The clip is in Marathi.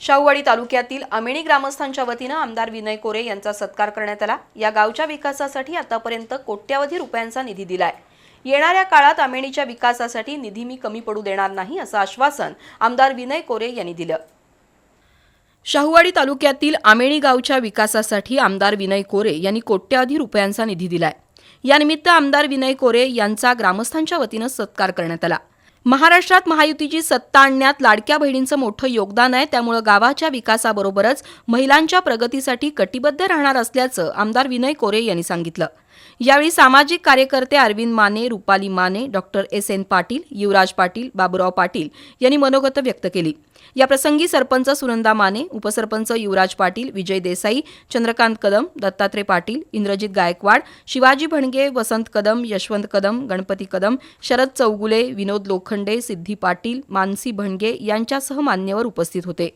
शाहूवाडी तालुक्यातील अमेणी ग्रामस्थांच्या वतीनं आमदार विनय कोरे यांचा सत्कार करण्यात आला. या गावच्या विकासासाठी आतापर्यंत कोट्यावधी रुपयांचा निधी दिलाय. येणाऱ्या काळात अमेणीच्या विकासासाठी निधी मी कमी पडू देणार नाही असं आश्वासन आमदार विनय कोरे यांनी दिलं. शाहूवाडी तालुक्यातील आमेणी गावच्या विकासासाठी आमदार विनय कोरे यांनी कोट्यावधी रुपयांचा निधी दिलाय. यानिमित्त आमदार विनय कोरे यांचा ग्रामस्थांच्या वतीनं सत्कार करण्यात आला. महाराष्ट्रात महायुतीची सत्ता आणण्यात लाडक्या बहिणींचं मोठं योगदान आहे. त्यामुळं गावाच्या विकासाबरोबरच महिलांच्या प्रगतीसाठी कटिबद्ध राहणार असल्याचं आमदार विनय कोरे यांनी सांगितलं. यावेळी सामाजिक कार्यकर्ते Arvind Mane Rupali Mane doctor S N Patil Yuvraj Patil Baburao Patil यांनी मनोगत व्यक्त केली. या प्रसंगी सरपंच सुनंदा माने उपसरपंच युवराज पाटील विजय देसाई चंद्रकांत कदम दत्तात्रय पाटील इंद्रजित गायकवाड शिवाजी भणगे वसंत कदम यशवंत कदम गणपती कदम शरद चौगुले विनोद लोखंडे सिद्धी पाटील मानसी भणगे यांच्यासह मान्यवर उपस्थित होते.